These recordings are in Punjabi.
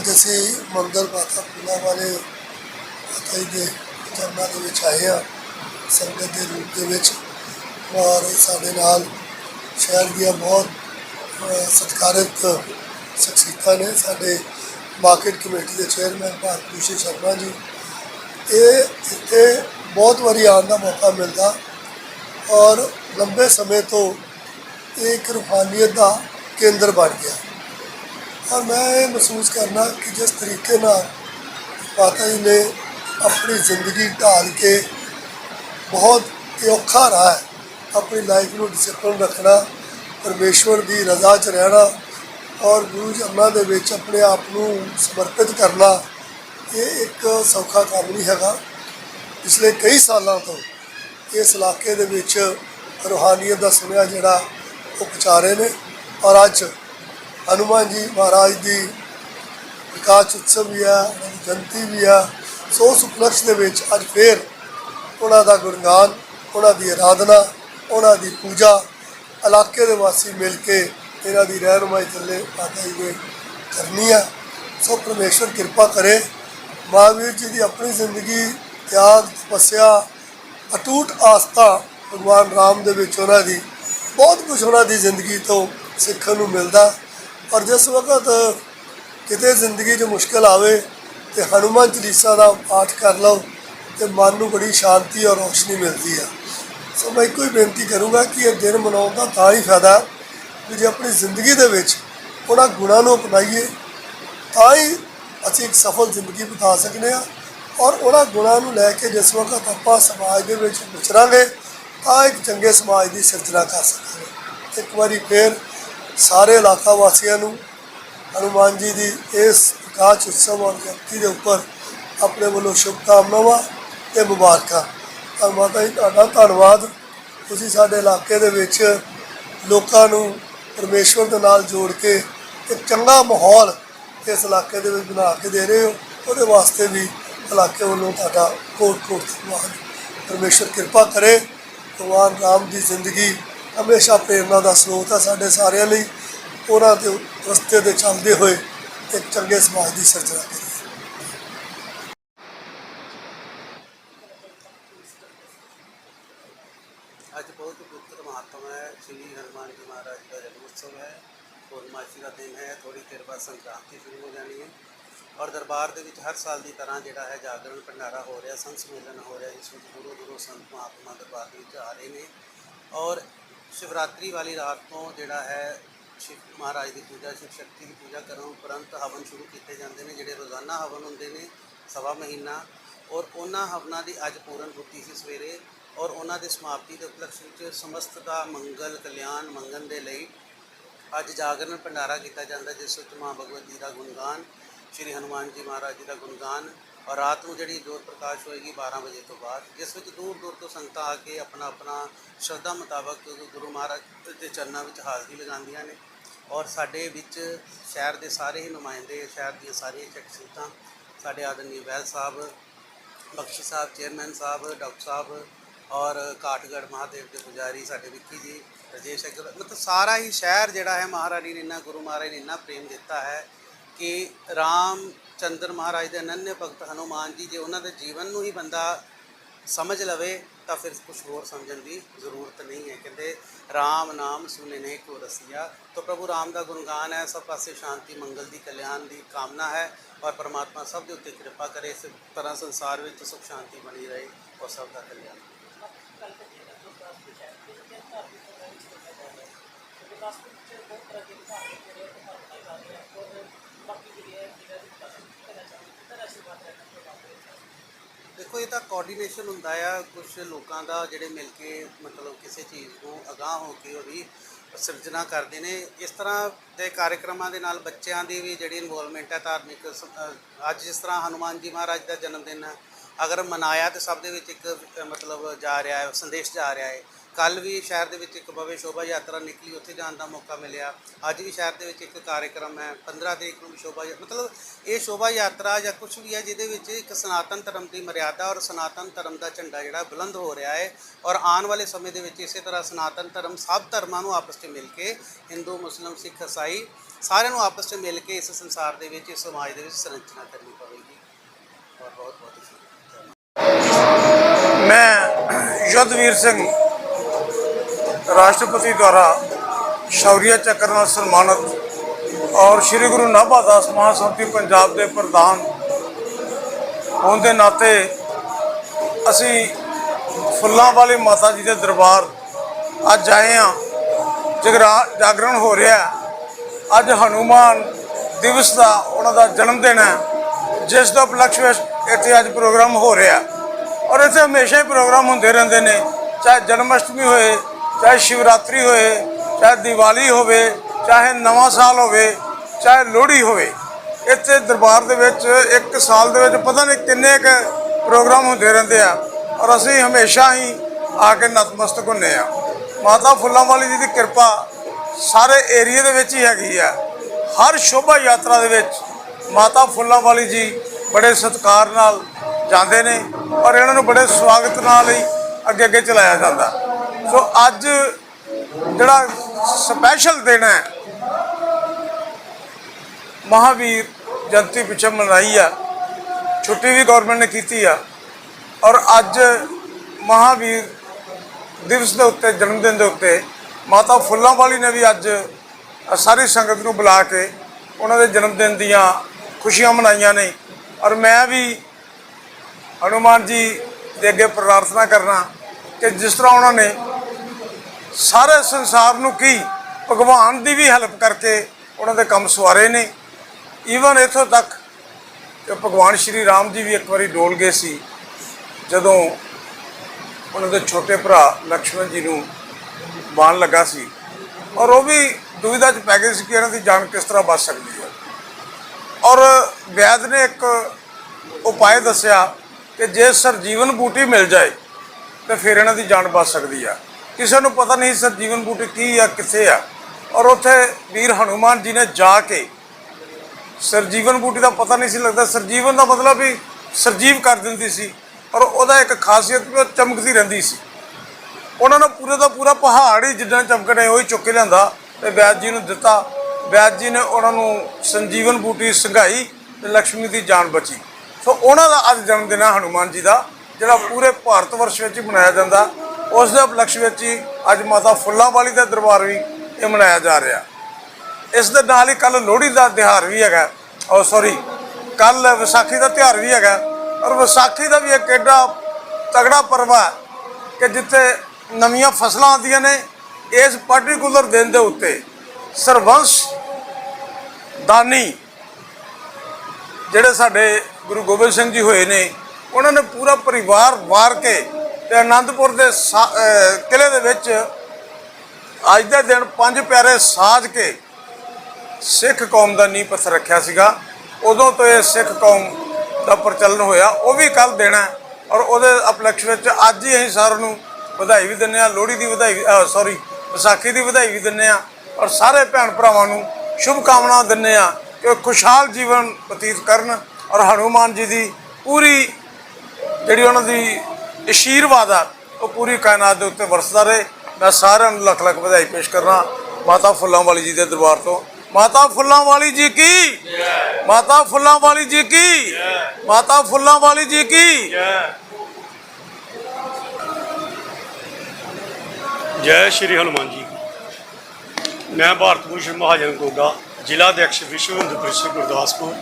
ਅੱਜ ਅਸੀਂ ਮੰਦਰ ਮਾਤਾ ਪੂਨਾ ਵਾਲੇ ਮਾਤਾ ਜੀ ਦੇ ਚਰਨਾਂ ਦੇ ਵਿੱਚ ਆਏ ਆ ਸੰਗਤ ਦੇ ਰੂਪ ਦੇ ਵਿੱਚ। ਔਰ ਸਾਡੇ ਨਾਲ ਸ਼ਹਿਰ ਦੀਆਂ ਬਹੁਤ ਅ, ਸਤਿਕਾਰਤ ਸ਼ਖਸੀਅਤਾਂ ਨੇ। ਸਾਡੇ ਮਾਰਕੀਟ ਕਮੇਟੀ ਦੇ ਚੇਅਰਮੈਨ ਭਾਰਤ ਭੂਸ਼ਣ ਸ਼ਰਮਾ ਜੀ। ਇਹ ਇੱਥੇ ਬਹੁਤ ਵਾਰੀ ਆਉਣ ਦਾ ਮੌਕਾ ਮਿਲਦਾ ਔਰ ਲੰਬੇ ਸਮੇਂ ਤੋਂ ਇਹ ਇੱਕ ਰੂਹਾਨੀਅਤ ਦਾ ਕੇਂਦਰ ਬਣ ਗਿਆ। ਪਰ ਮੈਂ ਇਹ ਮਹਿਸੂਸ ਕਰਨਾ ਕਿ ਜਿਸ ਤਰੀਕੇ ਨਾਲ ਮਾਤਾ ਜੀ ਨੇ ਆਪਣੀ ਜ਼ਿੰਦਗੀ ਢਾਲ ਕੇ ਬਹੁਤ ਔਖਾ ਰਹਾ ਹੈ, ਆਪਣੀ ਲਾਈਫ ਨੂੰ ਡਿਸਪਲਿਨ ਰੱਖਣਾ, ਪਰਮੇਸ਼ਵਰ ਦੀ ਰਜ਼ਾ 'ਚ ਰਹਿਣਾ ਔਰ ਗੁਰੂ ਚਰਨਾਂ ਦੇ ਵਿੱਚ ਆਪਣੇ ਆਪ ਨੂੰ ਸਮਰਪਿਤ ਕਰਨਾ, ਇਹ ਇੱਕ ਸੌਖਾ ਕੰਮ ਨਹੀਂ ਹੈਗਾ। ਪਿਛਲੇ ਕਈ ਸਾਲਾਂ ਤੋਂ ਇਸ ਇਲਾਕੇ ਦੇ ਵਿੱਚ ਰੂਹਾਨੀਅਤ ਦਾ ਸੁਨੇਹਾ ਜਿਹੜਾ ਉਹ ਪਹੁੰਚਾ ਰਹੇ ਨੇ ਔਰ ਅੱਜ ਹਨੂਮਾਨ ਜੀ ਮਹਾਰਾਜ ਦੀ ਪ੍ਰਕਾਸ਼ ਉਤਸਵ ਵੀ ਆ, ਉਹਨਾਂ ਦੀ ਜਯੰਤੀ ਵੀ ਆ। ਸੋ ਉਸ ਉਪਲਕਸ਼ ਦੇ ਵਿੱਚ ਅੱਜ ਫੇਰ ਉਹਨਾਂ ਦਾ ਗੁਣਗਾਨ, ਉਹਨਾਂ ਦੀ ਆਰਾਧਨਾ ਉਹਨਾਂ ਦੀ ਪੂਜਾ, ਇਲਾਕੇ ਦੇ ਵਾਸੀ ਮਿਲ ਕੇ ਇਹਨਾਂ ਦੀ ਰਹਿਨਮਾਈ ਥੱਲੇ ਮਾਤਾ ਜੀ ਨੇ ਕਰਨੀ ਆ। ਸੋ ਪਰਮੇਸ਼ਵਰ ਕਿਰਪਾ ਕਰੇ। ਮਹਾਵੀਰ ਜੀ ਦੀ ਆਪਣੀ ਜ਼ਿੰਦਗੀ ਤਿਆਗ, ਤਪੱਸਿਆ, ਅਟੂਟ ਆਸਥਾ ਭਗਵਾਨ ਰਾਮ ਦੇ ਵਿੱਚ ਉਹਨਾਂ ਦੀ ਬਹੁਤ ਕੁਝ ਉਹਨਾਂ ਦੀ ਜ਼ਿੰਦਗੀ ਤੋਂ ਸਿੱਖਣ ਨੂੰ ਮਿਲਦਾ। ਔਰ ਜਿਸ ਵਕਤ ਕਿਤੇ ਜ਼ਿੰਦਗੀ 'ਚ ਮੁਸ਼ਕਲ ਆਵੇ ਤੇ ਹਨੂਮਾਨ ਚਾਲੀਸਾ ਦਾ ਪਾਠ ਕਰ ਲਓ, ਤੇ ਮਨ ਨੂੰ ਬੜੀ ਸ਼ਾਂਤੀ ਔਰ ਰੋਸ਼ਨੀ ਮਿਲਦੀ ਆ। ਸੋ ਮੈਂ ਇੱਕੋ ਹੀ ਬੇਨਤੀ ਕਰੂੰਗਾ ਕਿ ਇਹ ਦਿਨ ਮਨਾਉਣ ਦਾ ਤਾਂ ਹੀ ਫਾਇਦਾ ਵੀ ਜੇ ਆਪਣੀ ਜ਼ਿੰਦਗੀ ਦੇ ਵਿੱਚ ਉਹਨਾਂ ਗੁਣਾਂ ਨੂੰ ਅਪਣਾਈਏ, ਤਾਂ ਹੀ ਅਸੀਂ ਇੱਕ ਸਫਲ ਜ਼ਿੰਦਗੀ ਬਿਤਾ ਸਕਦੇ ਹਾਂ ਔਰ ਉਹਨਾਂ ਗੁਣਾਂ ਨੂੰ ਲੈ ਕੇ ਜਿਸ ਵਕਤ ਆਪਾਂ ਸਮਾਜ ਦੇ ਵਿੱਚ ਵਿਚਰਾਂਗੇ, ਤਾਂ ਇੱਕ ਚੰਗੇ ਸਮਾਜ ਦੀ ਸਿਰਜਣਾ ਕਰ ਸਕਾਂਗੇ। ਇੱਕ ਵਾਰੀ ਫੇਰ ਸਾਰੇ ਇਲਾਕਾ ਵਾਸੀਆਂ ਨੂੰ ਹਨੂਮਾਨ ਜੀ ਦੀ ਇਸ ਪ੍ਰਕਾਸ਼ ਉਤਸਵ ਔਰ ਜਯੰਤੀ ਦੇ ਉੱਪਰ ਆਪਣੇ ਵੱਲੋਂ ਸ਼ੁਭਕਾਮਨਾਵਾਂ ਤੇ ਮੁਬਾਰਕਾਂ। ਔਰ ਮਾਤਾ ਜੀ, ਤੁਹਾਡਾ ਧੰਨਵਾਦ। ਤੁਸੀਂ ਸਾਡੇ ਇਲਾਕੇ ਦੇ ਵਿੱਚ ਲੋਕਾਂ ਨੂੰ ਪਰਮੇਸ਼ਵਰ ਦੇ ਨਾਲ ਜੋੜ ਕੇ ਇੱਕ ਚੰਗਾ ਮਾਹੌਲ ਇਸ ਇਲਾਕੇ ਦੇ ਵਿੱਚ ਬਣਾ ਕੇ ਦੇ ਰਹੇ ਹੋ। ਉਹਦੇ ਵਾਸਤੇ ਵੀ ਇਲਾਕੇ ਵੱਲੋਂ ਤੁਹਾਡਾ ਕੋਟ ਕੋਟ ਧੰਨਵਾਦ। ਪਰਮੇਸ਼ਵਰ ਕਿਰਪਾ ਕਰੇ। ਭਗਵਾਨ ਰਾਮ ਦੀ ਜ਼ਿੰਦਗੀ ਹਮੇਸ਼ਾ ਪ੍ਰੇਰਨਾ ਦਾ ਸਰੋਤ ਹੈ ਸਾਡੇ ਸਾਰਿਆਂ ਲਈ। ਉਹਨਾਂ ਦੇ ਰਸਤੇ ਤੇ ਚੱਲਦੇ ਹੋਏ ਇੱਕ ਚੰਗੇ ਸਮਾਜ ਦੀ ਸਿਰਜਣਾ ਕਰੀਏ। ਅੱਜ ਬਹੁਤ ਪਵਿੱਤਰ ਮਹਾਤਮਾ ਹੈ। ਸ਼੍ਰੀ ਹਨੂਮਾਨ ਜੀ ਮਹਾਰਾਜ ਦਾ ਜਨਮ ਉਤਸਵ ਹੈ। ਪੂਰਨਮਾਸ਼ੀ ਦਾ ਦਿਨ ਹੈ। ਥੋੜੀ ਦੇਰ ਬਾਅਦ ਸੰਕ੍ਰਾਂਤੀ ਸ਼ੁਰੂ ਹੋ ਜਾਣੀ ਹੈ। ਔਰ ਦਰਬਾਰ ਦੇ ਵਿੱਚ ਹਰ ਸਾਲ ਦੀ ਤਰ੍ਹਾਂ ਜਿਹੜਾ ਹੈ ਜਾਗਰਣ ਭੰਡਾਰਾ ਹੋ ਰਿਹਾ ਸੰਤ ਸੰਮੇਲਨ ਹੋ ਰਿਹਾ, ਜਿਸ ਵਿੱਚ ਦੂਰੋਂ ਦੂਰੋਂ ਸੰਤ ਮਹਾਤਮਾ ਦਰਬਾਰ ਦੇ ਵਿੱਚ ਆ ਰਹੇ ਨੇ। ਔਰ ਸ਼ਿਵਰਾਤਰੀ ਵਾਲੀ ਰਾਤ ਤੋਂ ਜਿਹੜਾ ਹੈ ਸ਼ਿਵ ਮਹਾਰਾਜ ਦੀ ਪੂਜਾ, ਸ਼ਿਵ ਸ਼ਕਤੀ ਦੀ ਪੂਜਾ ਕਰਨ ਉਪਰੰਤ ਹਵਨ ਸ਼ੁਰੂ ਕੀਤੇ ਜਾਂਦੇ ਨੇ, ਜਿਹੜੇ ਰੋਜ਼ਾਨਾ ਹਵਨ ਹੁੰਦੇ ਨੇ, ਸਵਾ ਮਹੀਨਾ। ਔਰ ਉਹਨਾਂ ਹਵਨਾਂ ਦੀ ਅੱਜ ਪੂਰਨ ਬੁੱਧੀ ਸੀ ਸਵੇਰੇ ਔਰ ਉਹਨਾਂ ਦੇ ਸਮਾਪਤੀ ਦੇ ਉਪਲਕਸ਼ ਵਿੱਚ ਸਮਸਤ ਦਾ ਮੰਗਲ ਕਲਿਆਣ ਮੰਗਣ ਦੇ ਲਈ ਅੱਜ ਜਾਗਰਣ ਭੰਡਾਰਾ ਕੀਤਾ ਜਾਂਦਾ, ਜਿਸ ਵਿੱਚ ਮਾਂ ਭਗਵਤੀ ਦਾ ਗੁਣਗਾਨ, ਸ਼੍ਰੀ ਹਨੂਮਾਨ ਜੀ ਮਹਾਰਾਜ ਜੀ ਦਾ ਗੁਣਗਾਨ ਔਰ ਰਾਤ ਨੂੰ ਜਿਹੜੀ ਜੋਤ ਪ੍ਰਕਾਸ਼ ਹੋਏਗੀ 12 ਵਜੇ ਤੋਂ ਬਾਅਦ, ਜਿਸ ਵਿੱਚ ਦੂਰ ਦੂਰ ਤੋਂ ਸੰਗਤਾਂ ਆ ਕੇ ਆਪਣਾ ਆਪਣਾ ਸ਼ਰਧਾ ਮੁਤਾਬਕ ਗੁਰੂ ਮਹਾਰਾਜ ਦੇ ਚਰਨਾਂ ਵਿੱਚ ਹਾਜ਼ਰੀ ਲਗਾਉਂਦੀਆਂ ਨੇ। ਔਰ ਸਾਡੇ ਵਿੱਚ ਸ਼ਹਿਰ ਦੇ ਸਾਰੇ ਹੀ ਨੁਮਾਇੰਦੇ, ਸ਼ਹਿਰ ਦੀਆਂ ਸਾਰੀਆਂ ਸ਼ਖਸੀਅਤਾਂ ਸਾਡੇ ਆਦਰਨੀ ਵੈਲ ਸਾਹਿਬ, ਬਖਸ਼ੀ ਸਾਹਿਬ, ਚੇਅਰਮੈਨ ਸਾਹਿਬ, ਡਾਕਟਰ ਸਾਹਿਬ ਔਰ ਕਾਟਗੜ ਮਹਾਦੇਵ ਦੇ ਪੁਜਾਰੀ ਸਾਡੇ ਵਿੱਕੀ ਜੀ, ਰਜੇਸ਼ ਅਗਰ, ਮਤਲਬ ਸਾਰਾ ਹੀ ਸ਼ਹਿਰ ਜਿਹੜਾ ਹੈ ਮਹਾਰਾਣੀ ਨੇ ਇੰਨਾ, ਗੁਰੂ ਮਹਾਰਾਜ ਨੇ ਇੰਨਾ ਪ੍ਰੇਮ ਦਿੱਤਾ ਹੈ। ਕਿ ਰਾਮ ਚੰਦਰ ਮਹਾਰਾਜ ਦੇ ਅਨੰਨਯ ਭਗਤ ਹਨੂਮਾਨ ਜੀ ਜੇ ਉਹਨਾਂ ਦੇ ਜੀਵਨ ਨੂੰ ਹੀ ਬੰਦਾ ਸਮਝ ਲਵੇ, ਤਾਂ ਫਿਰ ਕੁਝ ਹੋਰ ਸਮਝਣ ਦੀ ਜ਼ਰੂਰਤ ਨਹੀਂ ਹੈ। ਕਹਿੰਦੇ RAM ਨਾਮ ਸੁਨੇ ਨੇ ਕੋ ਰਸੀਆ। ਤਾਂ ਪ੍ਰਭੂ ਰਾਮ ਦਾ ਗੁਣਗਾਨ ਹੈ, ਸਭ ਪਾਸੇ ਸ਼ਾਂਤੀ, ਮੰਗਲ ਦੀ, ਕਲਿਆਣ ਦੀ ਕਾਮਨਾ ਹੈ ਔਰ ਪਰਮਾਤਮਾ ਸਭ ਦੇ ਉੱਤੇ ਕਿਰਪਾ ਕਰੇ, ਇਸ ਤਰ੍ਹਾਂ ਸੰਸਾਰ ਵਿੱਚ ਸੁਖ ਸ਼ਾਂਤੀ ਬਣੀ ਰਹੇ ਔਰ ਸਭ ਦਾ ਕਲਿਆਣ। ਦੇਖੋ ਇਹ ਤਾਂ ਕੋਆਰਡੀਨੇਸ਼ਨ ਹੁੰਦਾ ਆ ਕੁਝ ਲੋਕਾਂ ਦਾ ਜਿਹੜੇ ਮਿਲ ਕੇ ਮਤਲਬ ਕਿਸੇ ਚੀਜ਼ ਨੂੰ ਅਗਾਹ ਹੋ ਕੇ ਉਹਦੀ ਸਿਰਜਣਾ ਕਰਦੇ ਨੇ। ਇਸ ਤਰ੍ਹਾਂ ਦੇ ਕਾਰਜਕ੍ਰਮਾਂ ਦੇ ਨਾਲ ਬੱਚਿਆਂ ਦੀ ਵੀ ਜਿਹੜੀ ਇਨਵੋਲਵਮੈਂਟ ਹੈ ਧਾਰਮਿਕ ਅੱਜ ਜਿਸ ਤਰ੍ਹਾਂ ਹਨੂਮਾਨ ਜੀ ਮਹਾਰਾਜ ਦਾ ਜਨਮ ਦਿਨ ਹੈ ਅਗਰ ਮਨਾਇਆ ਤੇ ਸਭ ਦੇ ਵਿੱਚ ਇੱਕ, ਮਤਲਬ ਜਾ ਰਿਹਾ ਹੈ, ਸੰਦੇਸ਼ ਜਾ ਰਿਹਾ ਹੈ ਕੱਲ ਵੀ ਸ਼ਹਿਰ ਦੇ ਵਿੱਚ ਇੱਕ ਭव्य ਸ਼ੋਭਾ ਯਾਤਰਾ ਨਿਕਲੀ, ਉੱਥੇ ਜਾਣ ਦਾ ਮੌਕਾ ਮਿਲਿਆ। ਅੱਜ ਵੀ ਸ਼ਹਿਰ ਦੇ ਵਿੱਚ ਇੱਕ ਕਾਰਜਕ੍ਰਮ ਹੈ 15 ਤਰੀਕ ਨੂੰ ਵੀ ਸ਼ੋਭਾ ਯਾ- ਮਤਲਬ ਇਹ ਸ਼ੋਭਾ ਯਾਤਰਾ ਜਾਂ ਕੁਝ ਵੀ ਹੈ ਜਿਹਦੇ ਵਿੱਚ ਇੱਕ ਸਨਾਤਨ ਧਰਮ ਦੀ ਮਰਿਆਦਾ ਔਰ ਸਨਾਤਨ ਧਰਮ ਦਾ ਝੰਡਾ ਜਿਹੜਾ ਬੁਲੰਦ ਹੋ ਰਿਹਾ ਹੈ ਔਰ ਆਉਣ ਵਾਲੇ ਸਮੇਂ ਦੇ ਵਿੱਚ ਇਸੇ ਤਰ੍ਹਾਂ ਸਨਾਤਨ ਧਰਮ ਸਭ ਧਰਮਾਂ ਨੂੰ ਆਪਸ 'ਚ ਮਿਲ ਕੇ, ਹਿੰਦੂ, ਮੁਸਲਮ, ਸਿੱਖ, ਇਸਾਈ ਸਾਰਿਆਂ ਨੂੰ ਆਪਸ 'ਚ ਮਿਲ ਕੇ ਇਸ ਸੰਸਾਰ ਦੇ ਵਿੱਚ, ਇਸ ਸਮਾਜ ਦੇ ਵਿੱਚ ਸੰਰਚਨਾ ਕਰਨੀ ਪਵੇਗੀ। ਔਰ ਬਹੁਤ ਬਹੁਤ ਸ਼ੁਕਰੀਆ। ਮੈਂ ਯੁੱਧਵੀਰ ਸਿੰਘ ਰਾਸ਼ਟਰਪਤੀ ਦੁਆਰਾ ਸ਼ੌਰੀਆ ਚੱਕਰ ਨਾਲ ਸਨਮਾਨਿਤ ਔਰ ਸ੍ਰੀ ਗੁਰੂ ਨਾਭਾ ਦਾਸ ਮਹਾਸੰਤੀ ਪੰਜਾਬ ਦੇ ਪ੍ਰਧਾਨ ਹੋਣ ਦੇ ਨਾਤੇ ਅਸੀਂ ਫੁੱਲਾਂ ਵਾਲੇ ਮਾਤਾ ਜੀ ਦੇ ਦਰਬਾਰ ਅੱਜ ਆਏ ਹਾਂ। ਜਗਰਾ ਜਾਗਰਣ ਹੋ ਰਿਹਾ ਅੱਜ ਹਨੂਮਾਨ ਦਿਵਸ ਦਾ ਉਹਨਾਂ ਦਾ ਜਨਮ ਦਿਨ ਹੈ। ਜਿਸ ਦਾ ਉਪਲਕਸ਼ ਵਿੱਚ ਇੱਥੇ ਅੱਜ ਪ੍ਰੋਗਰਾਮ ਹੋ ਰਿਹਾ ਔਰ ਇੱਥੇ ਹਮੇਸ਼ਾ ਹੀ ਪ੍ਰੋਗਰਾਮ ਹੁੰਦੇ ਰਹਿੰਦੇ ਨੇ। ਚਾਹੇ ਜਨਮ ਅਸ਼ਟਮੀ ਹੋਏ ਚਾਹੇ ਸ਼ਿਵਰਾਤਰੀ ਹੋਵੇ, ਚਾਹੇ ਦੀਵਾਲੀ ਹੋਵੇ, ਚਾਹੇ ਨਵਾਂ ਸਾਲ ਹੋਵੇ, ਚਾਹੇ ਲੋਹੜੀ ਹੋਵੇ, ਇੱਥੇ ਦਰਬਾਰ ਦੇ ਵਿੱਚ ਇੱਕ ਸਾਲ ਦੇ ਵਿੱਚ ਪਤਾ ਨਹੀਂ ਕਿੰਨੇ ਕੁ ਪ੍ਰੋਗਰਾਮ ਹੁੰਦੇ ਰਹਿੰਦੇ ਆ ਔਰ ਅਸੀਂ ਹਮੇਸ਼ਾ ਹੀ ਆ ਕੇ ਨਤਮਸਤਕ ਹੁੰਨੇ ਆ। ਮਾਤਾ ਫੁੱਲਾਂ ਵਾਲੀ ਜੀ ਦੀ ਕਿਰਪਾ ਸਾਰੇ ਏਰੀਏ ਦੇ ਵਿੱਚ ਹੀ ਹੈਗੀ ਆ। ਹਰ ਸ਼ੋਭਾ ਯਾਤਰਾ ਦੇ ਵਿੱਚ ਮਾਤਾ ਫੁੱਲਾਂ ਵਾਲੀ ਜੀ ਬੜੇ ਸਤਿਕਾਰ ਨਾਲ ਜਾਂਦੇ ਨੇ ਔਰ ਇਹਨਾਂ ਨੂੰ ਬੜੇ ਸਵਾਗਤ ਨਾਲ ਹੀ ਅੱਗੇ ਅੱਗੇ ਚਲਾਇਆ ਜਾਂਦਾ। ਸੋ ਅੱਜ ਜਿਹੜਾ ਸਪੈਸ਼ਲ ਦਿਨ ਹੈ, ਮਹਾਵੀਰ ਜਯੰਤੀ ਪਿੱਛੇ ਮਨਾਈ ਆ, ਛੁੱਟੀ ਵੀ ਗਵਰਨਮੈਂਟ ਨੇ ਕੀਤੀ ਆ, ਔਰ ਅੱਜ ਮਹਾਵੀਰ ਦਿਵਸ ਦੇ ਉੱਤੇ ਜਨਮ ਦਿਨ ਦੇ ਉੱਤੇ, ਮਾਤਾ ਫੁੱਲਾਂ ਵਾਲੀ ਨੇ ਵੀ ਅੱਜ ਸਾਰੀ ਸੰਗਤ ਨੂੰ ਬੁਲਾ ਕੇ ਉਹਨਾਂ ਦੇ ਜਨਮ ਦਿਨ ਦੀਆਂ ਖੁਸ਼ੀਆਂ ਮਨਾਈਆਂ ਨੇ। ਔਰ ਮੈਂ ਵੀ ਹਨੂਮਾਨ ਜੀ ਦੇ ਅੱਗੇ ਪ੍ਰਾਰਥਨਾ ਕਰਨਾ ਕਿ ਜਿਸ ਤਰ੍ਹਾਂ ਉਹਨਾਂ ਨੇ ਸਾਰੇ ਸੰਸਾਰ ਨੂੰ ਕੀ? ਭਗਵਾਨ ਦੀ ਵੀ ਹੈਲਪ ਕਰਕੇ ਉਹਨਾਂ ਦੇ ਕੰਮ ਸਵਾਰੇ ਨੇ। ਈਵਨ ਇੱਥੋਂ ਤੱਕ ਕਿ ਭਗਵਾਨ ਸ਼੍ਰੀ ਰਾਮ ਜੀ ਵੀ ਇੱਕ ਵਾਰੀ ਡੋਲ ਗਏ ਸੀ। ਜਦੋਂ ਉਹਨਾਂ ਦੇ ਛੋਟੇ ਭਰਾ ਲਕਸ਼ਮਣ ਜੀ ਨੂੰ ਬਾਣ ਲੱਗਾ ਸੀ। ਔਰ ਉਹ ਵੀ ਦੁਵਿਧਾ 'ਚ ਪੈ ਗਏ ਸੀ ਕਿ ਇਹਨਾਂ ਦੀ ਜਾਨ ਕਿਸ ਤਰ੍ਹਾਂ ਬਚ ਸਕਦੀ ਹੈ। ਔਰ ਵੈਦ ਨੇ ਇੱਕ ਉਪਾਅ ਦੱਸਿਆ ਕਿ ਜੇ ਸਰਜੀਵਨ ਬੂਟੀ ਮਿਲ ਜਾਏ, ਤਾਂ ਫਿਰ ਇਹਨਾਂ ਦੀ ਜਾਨ ਬਚ ਸਕਦੀ ਆ। ਕਿਸੇ ਨੂੰ ਪਤਾ ਨਹੀਂ ਸਰਜੀਵਨ ਬੂਟੀ ਕੀ ਆ, ਕਿੱਥੇ ਆ। ਔਰ ਉੱਥੇ ਵੀਰ ਹਨੂਮਾਨ ਜੀ ਨੇ ਜਾ ਕੇ ਸਰਜੀਵਨ ਬੂਟੀ ਦਾ ਪਤਾ ਨਹੀਂ ਸੀ ਲੱਗਦਾ। ਸਰਜੀਵਨ ਦਾ ਮਤਲਬ ਵੀ ਸਰਜੀਵ ਕਰ ਦਿੰਦੀ ਸੀ ਔਰ ਉਹਦਾ ਇੱਕ ਖਾਸੀਅਤ ਵੀ ਉਹ ਚਮਕਦੀ ਰਹਿੰਦੀ ਸੀ। ਉਹਨਾਂ ਨੇ ਪੂਰੇ ਦਾ ਪੂਰਾ ਪਹਾੜ ਹੀ ਜਿੱਦਾਂ ਚਮਕਣੇ ਉਹੀ ਚੁੱਕ ਕੇ ਲਿਆਂਦਾ ਤੇ ਵੈਦ ਜੀ ਨੂੰ ਦਿੱਤਾ। ਵੈਦ ਜੀ ਨੇ ਉਹਨਾਂ ਨੂੰ ਸੰਜੀਵਨ ਬੂਟੀ ਸੰਘਾਈ ਤੇ ਲక్ష్ਮੀ ਦੀ ਜਾਨ ਬਚੀ। ਸੋ ਉਹਨਾਂ ਦਾ ਅੱਜ ਜਨਮ ਦਿਨ ਹੈ ਹਨੂਮਾਨ ਜੀ ਦਾ, ਜਿਹੜਾ ਪੂਰੇ ਭਾਰਤ ਵਰਸ਼ ਵਿੱਚ ਮਨਾਇਆ ਜਾਂਦਾ। ਉਸ ਦੇ ਉਪਲਕਸ਼ ਵਿੱਚ ਹੀ ਅੱਜ ਮਾਤਾ ਫੁੱਲਾਂ ਵਾਲੀ ਦਾ ਦਰਬਾਰ ਵੀ ਇਹ ਮਨਾਇਆ ਜਾ ਰਿਹਾ। ਇਸ ਦੇ ਨਾਲ ਹੀ ਕੱਲ ਲੋਹੜੀ ਦਾ ਤਿਉਹਾਰ ਵੀ ਹੈਗਾ। ਔਰ ਸੌਰੀ ਕੱਲ ਵਿਸਾਖੀ ਦਾ ਤਿਉਹਾਰ ਵੀ ਹੈਗਾ। ਔਰ ਵਿਸਾਖੀ ਦਾ ਵੀ ਇੱਕ ਐਡਾ ਤਗੜਾ ਪਰਵ ਹੈ ਕਿ ਜਿੱਥੇ ਨਵੀਆਂ ਫਸਲਾਂ ਆਉਂਦੀਆਂ ਨੇ, ਇਸ ਪਾਰਟਿਕੂਲਰ ਦਿਨ ਦੇ ਉੱਤੇ ਸਰਵੰਸ਼ ਦਾਨੀ ਜਿਹੜੇ ਸਾਡੇ ਗੁਰੂ ਗੋਬਿੰਦ ਸਿੰਘ ਜੀ ਹੋਏ ਨੇ, ਉਹਨਾਂ ਨੇ ਪੂਰਾ ਪਰਿਵਾਰ ਵਾਰ ਕੇ ਤੇ ਆਨੰਦਪੁਰ ਦੇ ਸਾ- ਕਿਲੇ ਦੇ ਵਿੱਚ ਅੱਜ ਦੇ ਦਿਨ ਪੰਜ ਪਿਆਰੇ ਸਾਜ ਕੇ ਸਿੱਖ ਕੌਮ ਦਾ ਨੀਂਹ ਪੱਥਰ ਰੱਖਿਆ ਸੀਗਾ। ਉਦੋਂ ਤੋਂ ਇਹ ਸਿੱਖ ਕੌਮ ਦਾ ਪ੍ਰਚਲਨ ਹੋਇਆ। ਉਹ ਵੀ ਕੱਲ ਦੇਣਾ ਹੈ ਔਰ ਉਹਦੇ ਉਪਲਕਸ਼ ਵਿੱਚ ਅੱਜ ਹੀ ਅਸੀਂ ਸਾਰਿਆਂ ਨੂੰ ਵਧਾਈ ਵੀ ਦਿੰਦੇ ਆ ਲੋਹੜੀ ਦੀ ਵਧਾਈ ਸੌਰੀ ਵਿਸਾਖੀ ਦੀ ਵਧਾਈ ਵੀ ਦਿੰਦੇ ਆ ਔਰ ਸਾਰੇ ਭੈਣ ਭਰਾਵਾਂ ਨੂੰ ਸ਼ੁਭ ਕਾਮਨਾ ਦਿੰਦੇ ਆ ਕਿ ਉਹ ਖੁਸ਼ਹਾਲ ਜੀਵਨ ਬਤੀਤ ਕਰਨ ਔਰ ਹਨੂਮਾਨ ਜੀ ਦੀ ਪੂਰੀ ਜਿਹੜੀ ਉਹਨਾਂ ਦੀ ਅਸ਼ੀਰਵਾਦ ਆ। ਉਹ ਪੂਰੀ ਕਾਇਨਾਤ ਦੇ ਉੱਤੇ ਵਰਸਦਾ ਰਹੇ। ਮੈਂ ਸਾਰਿਆਂ ਨੂੰ ਲੱਖ ਲੱਖ ਵਧਾਈ ਪੇਸ਼ ਕਰਨਾ। ਮਾਤਾ ਫੁੱਲਾਂ ਵਾਲੀ ਜੀ ਦੇ ਦਰਬਾਰ ਤੋਂ। ਮਾਤਾ ਫੁੱਲਾਂ ਵਾਲੀ ਜੀ ਕੀ? ਮਾਤਾ ਫੁੱਲਾਂ ਵਾਲੀ ਜੀ ਕੀ? ਮਾਤਾ ਫੁੱਲਾਂ ਵਾਲੀ ਜੀ ਕੀ? ਜੈ ਸ਼੍ਰੀ ਹਨੂਮਾਨ ਜੀ। ਮੈਂ ਭਾਰਤ ਭੂਸ਼ਣ ਮਹਾਜਨ ਗੋਗਾ, ਜ਼ਿਲ੍ਹਾ ਅਧਿਕਸ਼ ਵਿਸ਼ਵ ਹਿੰਦੂ ਪ੍ਰੀਸ਼ਦ ਗੁਰਦਾਸਪੁਰ।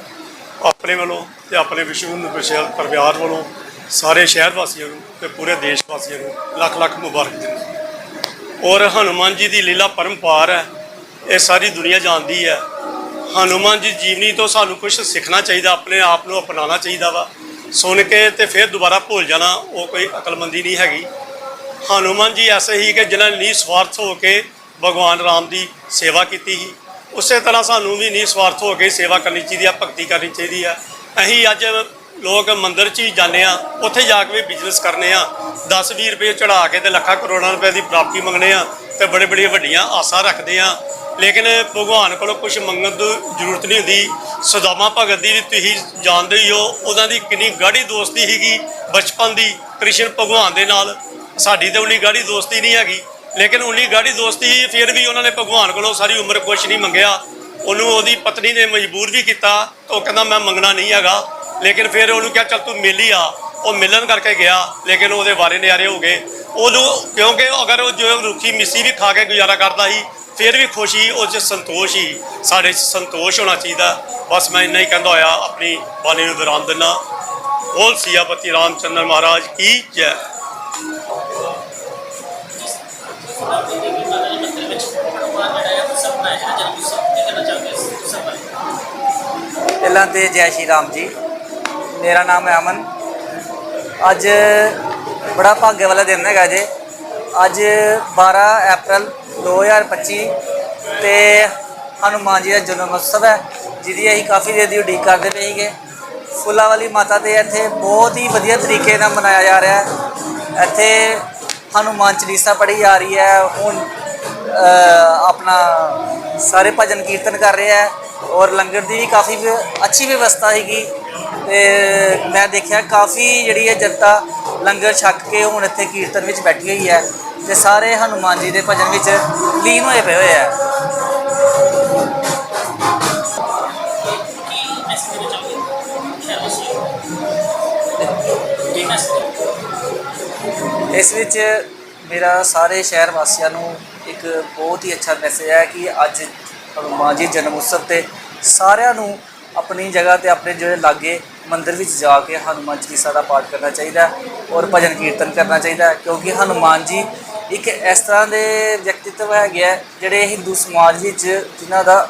ਆਪਣੇ ਵੱਲੋਂ ਤੇ ਆਪਣੇ ਵਿਸ਼ਵ ਹਿੰਦੂ ਪ੍ਰੀਸ਼ਦ ਪਰਿਵਾਰ ਵੱਲੋਂ ਸਾਰੇ ਸ਼ਹਿਰ ਵਾਸੀਆਂ ਨੂੰ ਤੇ ਪੂਰੇ ਦੇਸ਼ ਵਾਸੀਆਂ ਨੂੰ ਲੱਖ ਲੱਖ ਮੁਬਾਰਕ ਦਿੰਦਾ ਔਰ ਹਨੂਮਾਨ ਜੀ ਦੀ ਲੀਲਾ ਪਰੰਪਾਰ ਹੈ, ਇਹ ਸਾਰੀ ਦੁਨੀਆ ਜਾਣਦੀ ਹੈ। ਹਨੂਮਾਨ ਜੀ ਜੀਵਨੀ ਤੋਂ ਸਾਨੂੰ ਕੁਝ ਸਿੱਖਣਾ ਚਾਹੀਦਾ, ਆਪਣੇ ਆਪ ਨੂੰ ਅਪਣਾਉਣਾ ਚਾਹੀਦਾ ਵਾ। ਸੁਣ ਕੇ ਤੇ ਫਿਰ ਦੁਬਾਰਾ ਭੁੱਲ ਜਾਣਾ, ਉਹ ਕੋਈ ਅਕਲਮੰਦੀ ਨਹੀਂ ਹੈਗੀ। ਹਨੂਮਾਨ ਜੀ ਐਸੇ ਹੀ ਕਿ ਜਿਨ੍ਹਾਂ ਨੇ ਨਿਸਵਾਰਥ ਹੋ ਕੇ ਭਗਵਾਨ ਰਾਮ ਦੀ ਸੇਵਾ ਕੀਤੀ ਸੀ। ਉਸੇ ਤਰ੍ਹਾਂ ਸਾਨੂੰ ਵੀ ਨਿਸਵਾਰਥ ਹੋ ਕੇ ਸੇਵਾ ਕਰਨੀ ਚਾਹੀਦੀ ਆ, ਭਗਤੀ ਕਰਨੀ ਚਾਹੀਦੀ ਆ। ਅਸੀਂ ਅੱਜ ਲੋਕ ਮੰਦਿਰ 'ਚ ਹੀ ਜਾਂਦੇ ਆ, ਉੱਥੇ ਜਾ ਕੇ ਵੀ ਬਿਜ਼ਨਸ ਕਰਨੇ ਆ। 10-20 ਰੁਪਏ ਚੜਾ ਕੇ ਤੇ ਲੱਖਾਂ ਕਰੋੜਾਂ ਰੁਪਏ ਦੀ ਪ੍ਰਾਪਤੀ ਮੰਗਣੇ ਆ ਤੇ ਬੜੇ ਬੜੀਆਂ ਵੱਡੀਆਂ ਆਸਾਂ ਰੱਖਦੇ ਆ। ਲੇਕਿਨ ਭਗਵਾਨ ਕੋਲੋਂ ਕੁਝ ਮੰਗਣ ਦੀ ਜ਼ਰੂਰਤ ਨਹੀਂ ਹੁੰਦੀ। ਸਦਾਮਾ ਭਗਤ ਦੀ ਵੀ ਤੁਸੀਂ ਜਾਣਦੇ ਹੀ ਹੋ, ਉਹਨਾਂ ਦੀ ਕਿੰਨੀ ਗਾੜੀ ਦੋਸਤੀ ਸੀਗੀ ਬਚਪਨ ਦੀ, ਕ੍ਰਿਸ਼ਨ ਭਗਵਾਨ ਦੇ ਨਾਲ। ਸਾਡੀ ਤਾਂ ਉਨੀ ਗਾੜੀ ਦੋਸਤੀ ਨਹੀਂ ਹੈਗੀ, ਲੇਕਿਨ ਉਨੀ ਗਾੜੀ ਦੋਸਤੀ ਫਿਰ ਵੀ ਉਹਨਾਂ ਨੇ ਭਗਵਾਨ ਕੋਲੋਂ ਸਾਰੀ ਉਮਰ ਕੁਝ ਨਹੀਂ ਮੰਗਿਆ। ਉਹਨੂੰ ਉਹਦੀ ਪਤਨੀ ਨੇ ਮਜਬੂਰ ਵੀ ਕੀਤਾ ਉਹ ਕਹਿੰਦਾ, ਮੈਂ ਮੰਗਣਾ ਨਹੀਂ ਹੈਗਾ। ਲੇਕਿਨ ਫਿਰ ਉਹਨੂੰ ਕਿਹਾ, ਚੱਲ ਤੂੰ ਮਿਲ ਹੀ ਆ। ਉਹ ਮਿਲਣ ਕਰਕੇ ਗਿਆ, ਲੇਕਿਨ ਉਹਦੇ ਵਾਰੇ ਨਿਆਰੇ ਹੋ ਗਏ। ਉਹਨੂੰ, ਕਿਉਂਕਿ ਅਗਰ ਉਹ ਜੋ ਰੁੱਖੀ ਮਿੱਸੀ ਵੀ ਖਾ ਕੇ ਗੁਜ਼ਾਰਾ ਕਰਦਾ ਸੀ, ਫਿਰ ਵੀ ਖੁਸ਼ੀ ਉਹ 'ਚ ਸੰਤੋਸ਼ ਹੀ ਸਾਡੇ 'ਚ ਸੰਤੋਸ਼ ਹੋਣਾ ਚਾਹੀਦਾ। ਬਸ ਮੈਂ ਇੰਨਾ ਹੀ ਕਹਿੰਦਾ ਹੋਇਆ, ਆਪਣੀ ਬਾਣੀ ਨੂੰ ਵਿਰਾਮ ਦਿੰਦਾ ਬੋਲ ਸਿਆਪਤੀ ਰਾਮਚੰਦਰ ਮਹਾਰਾਜ ਕੀ ਜੈ। ਪਹਿਲਾਂ ਤੇ ਜੈ ਸ਼੍ਰੀ ਰਾਮ ਜੀ। ਮੇਰਾ ਨਾਮ ਹੈ ਅਮਨ। ਅੱਜ ਬੜਾ ਭਾਗੇ ਵਾਲਾ ਦਿਨ ਹੈਗਾ ਜੇ। ਅੱਜ 12 ਅਪ੍ਰੈਲ 2025 ਤੇ ਹਨੂਮਾਨ ਜੀ ਦਾ ਜਨਮ ਉਤਸਵ ਹੈ, ਜਿਹਦੀ ਅਸੀਂ ਕਾਫੀ ਦੇਰ ਦੀ ਉਡੀਕ ਕਰਦੇ ਪਏ ਸੀਗੇ। ਫੁੱਲਾਂ ਵਾਲੀ ਮਾਤਾ ਤੇ ਇੱਥੇ ਬਹੁਤ ਹੀ ਵਧੀਆ ਤਰੀਕੇ ਨਾਲ ਮਨਾਇਆ ਜਾ ਰਿਹਾ ਹੈ। ਇੱਥੇ ਹਨੂਮਾਨ ਚਾਲੀਸਾ ਪੜ੍ਹੀ ਜਾ ਰਹੀ ਹੈ, ਹੁਣ ਆਪਣਾ ਸਾਰੇ ਭਜਨ ਕੀਰਤਨ ਕਰ ਰਿਹਾ ਹੈ ਔਰ ਲੰਗਰ ਦੀ ਵੀ ਕਾਫੀ ਅੱਛੀ ਵਿਵਸਥਾ ਹੈਗੀ ਤੇ ਮੈਂ ਦੇਖਿਆ ਕਾਫੀ ਜਿਹੜੀ ਹੈ ਜਨਤਾ ਲੰਗਰ ਛੱਕ ਕੇ ਹੁਣ ਇੱਥੇ ਕੀਰਤਨ ਵਿੱਚ ਬੈਠੀ ਹੋਈ ਹੈ ਤੇ ਸਾਰੇ ਹਨੂਮਾਨ ਜੀ ਦੇ ਭਜਨ ਵਿੱਚ ਲੀਨ ਹੋਏ ਪਏ ਹੋਏ ਹੈ ਇਸ ਵਿੱਚ ਮੇਰਾ ਸਾਰੇ ਸ਼ਹਿਰ ਵਾਸੀਆਂ ਨੂੰ ਇੱਕ ਬਹੁਤ ਹੀ ਅੱਛਾ ਮੈਸੇਜ ਹੈ ਕਿ ਅੱਜ ਹਨੂੰਮਾਨ ਜੀ ਜਨਮ ਉਤਸਵ ਤੇ ਸਾਰਿਆਂ ਨੂੰ ਆਪਣੀ ਜਗ੍ਹਾ ਤੇ ਆਪਣੇ ਜਿਹੜੇ ਲਾਗੇ ਮੰਦਿਰ ਵਿੱਚ ਜਾ ਕੇ ਹਨੂੰਮਾਨ ਚਾਲੀਸਾ ਦਾ ਪਾਠ ਕਰਨਾ ਚਾਹੀਦਾ ਹੈ ਔਰ ਭਜਨ ਕੀਰਤਨ ਕਰਨਾ ਚਾਹੀਦਾ ਹੈ, ਕਿਉਂਕਿ ਹਨੂੰਮਾਨ ਜੀ ਇੱਕ ਇਸ ਤਰ੍ਹਾਂ ਦੇ ਵਿਅਕਤੀਤਵ ਹੈਗੇ ਆ ਜਿਹੜੇ ਹਿੰਦੂ ਸਮਾਜ ਵਿੱਚ ਜਿਨ੍ਹਾਂ ਦਾ